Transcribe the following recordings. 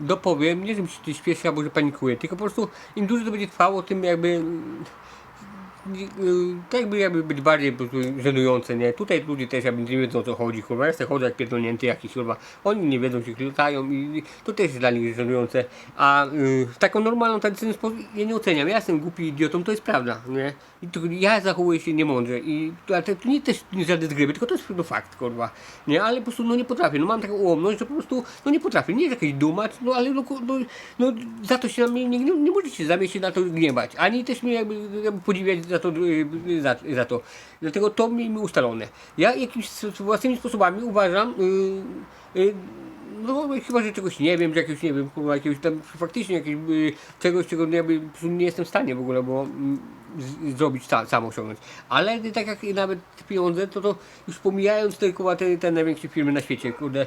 dopowiem, nie żebym się śpieszy albo że panikuję, tylko po prostu im dłużej to będzie trwało, tym jakby nie- y, jakby, jakby być bardziej po prostu żenujące, nie? Tutaj ludzie też jakby nie wiedzą o co chodzi, kurwa, ja sobie chodzę jak pierdolnięty jakiś, kurwa, oni nie wiedzą, się klutają i to też jest dla nich żenujące, a y, taką normalną, tradycyjną sposób ja nie oceniam, ja jestem głupi idiotą, to jest prawda, nie? I to, ja zachowuję się niemądrze i to, to nie też nie żaden z gry, tylko to jest no, fakt, kurwa, nie? Ale po prostu no nie potrafię, no mam taką ułomność, że po prostu no nie potrafię, nie jest jakiś dumacz, no ale no, no, no za to się na mnie nie, nie, nie możecie za mnie się na to gniewać, ani też mnie jakby, jakby podziwiać za to, y, za, za to. Dlatego to miejmy ustalone. Ja jakimiś własnymi sposobami uważam, y, y, no chyba, że czegoś nie wiem, że jakiegoś nie wiem, jakiegoś tam faktycznie jakiegoś y, czegoś, czego prostu nie jestem w stanie w ogóle, bo mm, zrobić sam, sam osiągnąć. Ale tak jak nawet pieniądze, to to już pomijając kurwa, te, te największe firmy na świecie, kurde,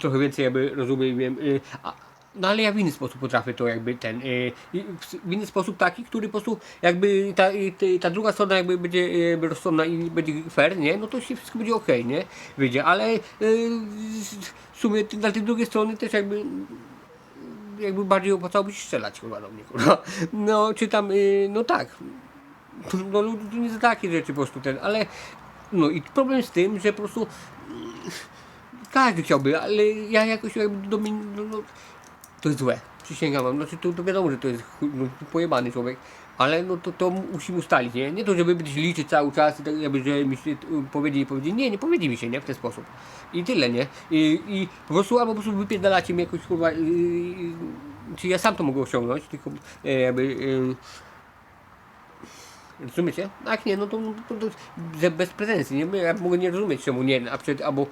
trochę więcej jakby rozumiem, wiem, y, a, no ale ja w inny sposób potrafię to jakby ten, y, i w- inny sposób taki, który po prostu jakby ta, y, ty- ta druga strona jakby będzie y, jakby rozsądna i będzie fair, nie? No to się wszystko będzie okej, nie? Wyjdzie, ale y, w sumie na tej drugiej strony też jakby jakby bardziej opłacałoby się strzelać chyba do mnie, kurwa. No, czy tam, y, no tak. No ludzie to nie za takie rzeczy po prostu ten, ale no i problem z tym, że po prostu każdy chciałby, ale ja jakoś jakby do no, no, to jest złe. Przysięgam wam, znaczy to, to wiadomo, że to jest chuj- no, pojebany człowiek, ale no to, to musimy ustalić, nie? Nie to, żeby być liczyć cały czas i tak jakby, że mi się y, powiedzieli, powiedzieli, nie, nie powiedzieli mi się, nie? W ten sposób. I tyle, nie? I, i po prostu, albo po prostu wypierdalacie mi jakoś, kurwa, czy ja sam to mogę osiągnąć, tylko e, jakby... Yy, Rozumiecie? Jak nie, no to, no to, to że bez pretensji, nie? Ja mogę nie rozumieć czemu nie, a przed, albo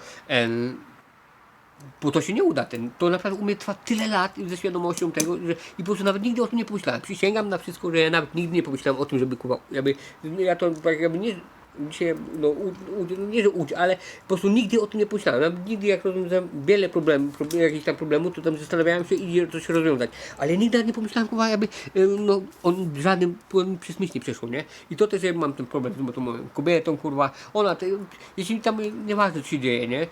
bo to się nie uda. Ten, to naprawdę u mnie trwa tyle lat ze świadomością tego, że i po prostu nawet nigdy o tym nie pomyślałem. Przysięgam na wszystko, że ja nawet nigdy nie pomyślałem o tym, żeby kupował. Jakby, ja to tak jakby nie dzisiaj, no, u, u, nie, że ucz, ale po prostu nigdy o tym nie pomyślałem. Nawet nigdy jak rozwiązałem wiele problemów, problem, jakichś tam problemów, to tam zastanawiałem się i coś rozwiązać. Ale nigdy nie pomyślałem, kurwa, jakby, no, on żadnym płyn przez myśl nie przeszło, nie? I to też jakby mam ten problem z tą moją kobietą, kurwa, ona, te, jeśli tam nieważne co się dzieje, nie? E,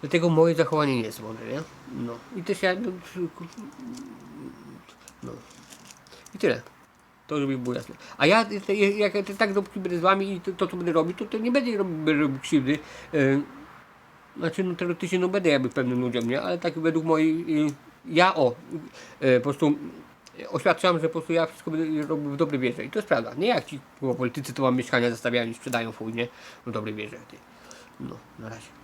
Dlatego moje zachowanie nie jest mądre, nie? No. I też ja... No. I tyle. To żeby było jasne. A ja, jak ja tak dopóki będę z wami i to, to co będę robić, to, to nie będzie robił, robił krzywdy. E, znaczy, no teoretycznie no będę jakby pewnym ludziom, nie? Ale tak według mojej... e, Ja o, e, po prostu oświadczam, że po prostu ja wszystko będę robił w dobrej wierze. I to jest prawda. Nie jak ci kurwa, politycy to mam mieszkania zostawiają i sprzedają nie? W dobrej wierze. Ty. No, na razie.